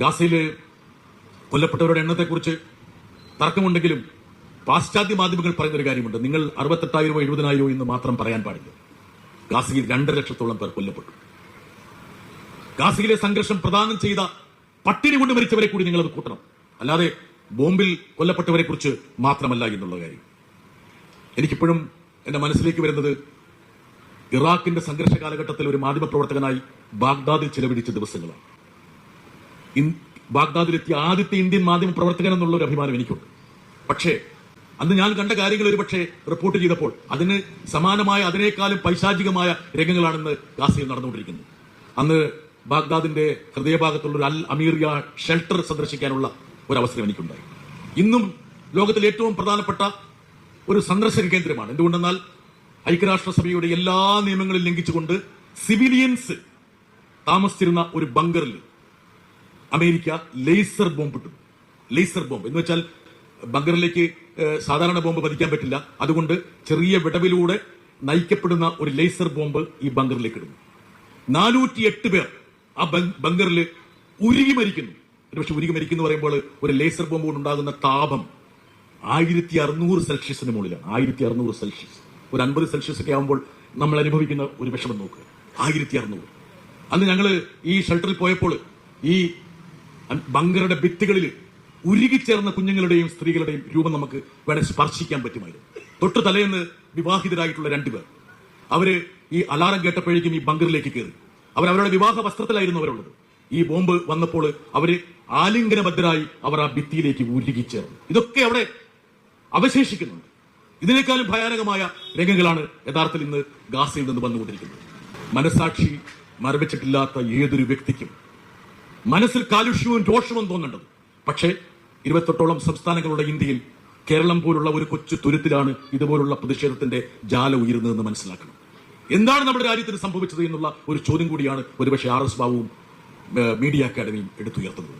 ഗാസയിൽ കൊല്ലപ്പെട്ടവരുടെ എണ്ണത്തെക്കുറിച്ച് തർക്കമുണ്ടെങ്കിലും പാശ്ചാത്യ മാധ്യമങ്ങൾ പറയുന്ന ഒരു കാര്യമുണ്ട്. നിങ്ങൾ അറുപത്തെട്ടായിരമോ എഴുപതിനായിരമോ എന്ന് മാത്രം പറയാൻ പാടില്ല. ഗാസയിൽ രണ്ടര ലക്ഷത്തോളം പേർ കൊല്ലപ്പെട്ടു. ഗാസയിലെ സംഘർഷം പ്രദാനം ചെയ്ത പട്ടിണി കൊണ്ട് മരിച്ചവരെ കൂടി നിങ്ങൾ അത് കൂട്ടണം. അല്ലാതെ ബോംബിൽ കൊല്ലപ്പെട്ടവരെ കുറിച്ച് മാത്രമല്ല എന്നുള്ള കാര്യം. എനിക്കിപ്പോഴും എന്റെ മനസ്സിലേക്ക് വരുന്നത് ഇറാഖിന്റെ സംഘർഷ കാലഘട്ടത്തിൽ ഒരു മാധ്യമപ്രവർത്തകനായി ബാഗ്ദാദിൽ ചിലവഴിച്ച ദിവസങ്ങളാണ്. ബാഗ്ദാദിലെത്തിയ ആദ്യത്തെ ഇന്ത്യൻ മാധ്യമ പ്രവർത്തകൻ എന്നുള്ള ഒരു അഭിമാനം എനിക്കുണ്ട്. പക്ഷേ അന്ന് ഞാൻ കണ്ട കാര്യങ്ങൾ ഒരു പക്ഷേ റിപ്പോർട്ട് ചെയ്തപ്പോൾ അതിന് സമാനമായ അതിനേക്കാളും പൈശാചികമായ രംഗങ്ങളാണെന്ന് ഗാസയിൽ നടന്നുകൊണ്ടിരിക്കുന്നത്. അന്ന് ബാഗ്ദാദിന്റെ ഹൃദയഭാഗത്തുള്ള ഒരു അൽ അമീറിയ ഷെൽട്ടർ സന്ദർശിക്കാനുള്ള ഒരു അവസരം എനിക്കുണ്ടായി. ഇന്നും ലോകത്തിലെ ഏറ്റവും പ്രധാനപ്പെട്ട ഒരു സന്ദർശന കേന്ദ്രമാണ്. എന്തുകൊണ്ടെന്നാൽ ഐക്യരാഷ്ട്രസഭയുടെ എല്ലാ നിയമങ്ങളും ലംഘിച്ചുകൊണ്ട് സിവിലിയൻസ് താമസിച്ചിരുന്ന ഒരു ബങ്കറിൽ അമേരിക്ക ലേസർ ബോംബ് ഇട്ടു. Laser bomb. എന്ന് വെച്ചാൽ ബങ്കറിലേക്ക് സാധാരണ ബോംബ് പതിക്കാൻ പറ്റില്ല. അതുകൊണ്ട് ചെറിയ വിടവിലൂടെ നയിക്കപ്പെടുന്ന ഒരു ലേസർ ബോംബ് ഈ ബങ്കറിലേക്ക് ഇടുന്നു. നാനൂറ്റി എട്ട് പേർ ആ ബങ്കറിൽ ഉരുകി മരിക്കുന്നു. പക്ഷെ ഉരുകി മരിക്കുന്നു പറയുമ്പോൾ ഒരു ലേസർ ബോംബ് കൊണ്ടുണ്ടാകുന്ന താപം ആയിരത്തി അറുന്നൂറ് സെൽഷ്യസിന് മുകളിലാണ്. ആയിരത്തി അറുന്നൂറ് സെൽഷ്യസ്. ഒരു അൻപത് സെൽഷ്യസ് ഒക്കെ ആകുമ്പോൾ നമ്മൾ അനുഭവിക്കുന്ന ഒരു വിഷമം നോക്കുക. ആയിരത്തി അറുന്നൂറ് അന്ന് ഞങ്ങൾ ഈ ഷെൽട്ടറിൽ പോയപ്പോൾ ഈ ബങ്കറുടെ ഭിത്തികളിൽ ഉരുകിച്ചേർന്ന കുഞ്ഞുങ്ങളുടെയും സ്ത്രീകളുടെയും രൂപം നമുക്ക് വേണേ സ്പർശിക്കാൻ പറ്റുമായിരുന്നു. തൊട്ട് തലേന്ന് വിവാഹിതരായിട്ടുള്ള രണ്ടുപേർ അവർ ഈ അലാറം കേട്ടപ്പോഴേക്കും ഈ ബങ്കറിലേക്ക് കയറി. അവർ അവരുടെ വിവാഹ വസ്ത്രത്തിലായിരുന്നു അവരുള്ളത്. ഈ ബോംബ് വന്നപ്പോൾ അവർ ആലിംഗനബദ്ധരായി അവർ ആ ഭിത്തിയിലേക്ക് ഉരുകിച്ചേർന്നു. ഇതൊക്കെ അവിടെ അവശേഷിക്കുന്നുണ്ട്. ഇതിനേക്കാളും ഭയാനകമായ രംഗങ്ങളാണ് യഥാർത്ഥത്തിൽ ഇന്ന് ഗാസയിൽ നിന്ന് വന്നുകൊണ്ടിരിക്കുന്നത്. മനസാക്ഷി മരവിച്ചിട്ടില്ലാത്ത ഏതൊരു വ്യക്തിക്കും മനസ്സിൽ കാലുഷ്യവും രോഷവും തോന്നേണ്ടത്. പക്ഷേ ഇരുപത്തെട്ടോളം സംസ്ഥാനങ്ങളുടെ ഇന്ത്യയിൽ കേരളം പോലുള്ള ഒരു കൊച്ചു തുരുത്തിലാണ് ഇതുപോലുള്ള പ്രതിഷേധത്തിന്റെ ജാല ഉയരുന്നതെന്ന് മനസ്സിലാക്കണം. എന്താണ് നമ്മുടെ രാജ്യത്തിന് സംഭവിച്ചത് എന്നുള്ള ഒരു ചോദ്യം കൂടിയാണ് ഒരുപക്ഷെ ആർ എസ് ബാബുവും മീഡിയ അക്കാദമിയും എടുത്തുയർത്തുന്നത്.